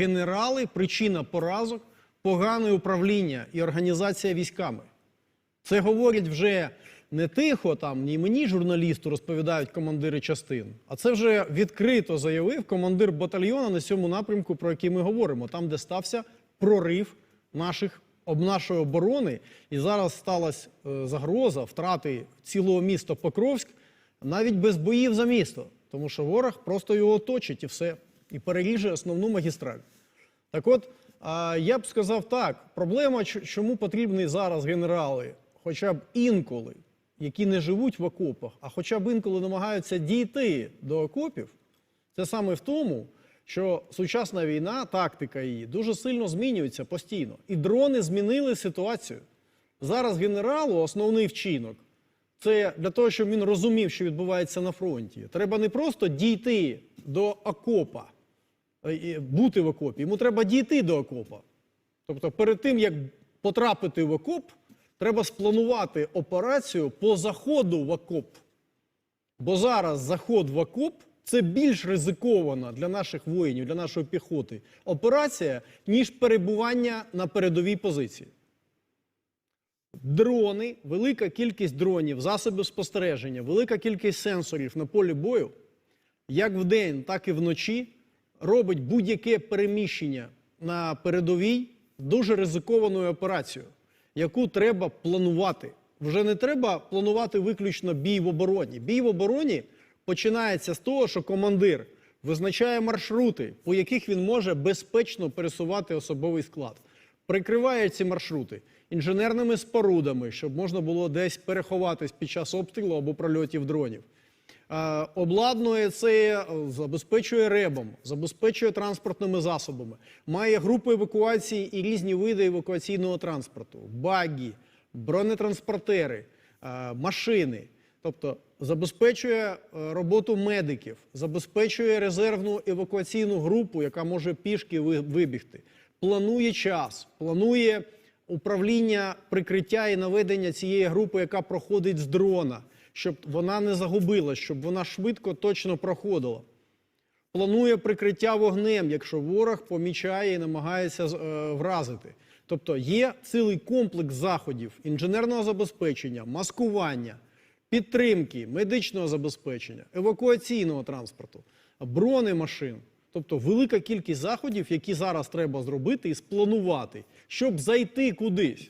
Генерали причина поразок, погане управління і організація військами. Це говорять вже не тихо, там ні мені, журналісту, розповідають командири частин, а це вже відкрито заявив командир батальйону на цьому напрямку, про який ми говоримо, там, де стався прорив наших об нашої оборони, і зараз сталася е, загроза втрати цілого міста Покровськ навіть без боїв за місто, тому що ворог просто його оточить і все, і переріже основну магістраль. Так от, я б сказав так: проблема, чому потрібні зараз генерали, хоча б інколи, які не живуть в окопах, а хоча б інколи намагаються дійти до окопів, це саме в тому, що сучасна війна, тактика її дуже сильно змінюється постійно. І дрони змінили ситуацію. Зараз генералу основний вчинок це для того, щоб він розумів, що відбувається на фронті. Треба не просто дійти до окопа, бути в окопі. Йому треба дійти до окопа. Тобто, перед тим як потрапити в окоп, треба спланувати операцію по заходу в окоп. Бо зараз заход в окоп це більш ризикована для наших воїнів, для нашої піхоти операція, ніж перебування на передовій позиції. Дрони, велика кількість дронів, засобів спостереження, велика кількість сенсорів на полі бою, як вдень, так і вночі, робить будь-яке переміщення на передовій дуже ризикованою операцією, яку треба планувати. Вже не треба планувати виключно бій в обороні. Бій в обороні починається з того, що командир визначає маршрути, по яких він може безпечно пересувати особовий склад прикриває ці маршрути інженерними спорудами, щоб можна було десь переховатись під час обстрілу або прольотів дронів. Е, Обладнує це, е, забезпечує ребом, забезпечує транспортними засобами, має групи евакуації і різні види евакуаційного транспорту: багі, бронетранспортери, е, машини. Тобто забезпечує роботу медиків, забезпечує резервну евакуаційну групу, яка може пішки ви- вибігти, планує час, планує управління прикриття і наведення цієї групи, яка проходить з дрона, щоб вона не загубилась, щоб вона швидко точно проходила. Планує прикриття вогнем, якщо ворог помічає і намагається е, вразити. Тобто є цілий комплекс заходів інженерного забезпечення, маскування, підтримки, медичного забезпечення, евакуаційного транспорту, бронемашин. Тобто велика кількість заходів, які зараз треба зробити і спланувати, щоб зайти кудись.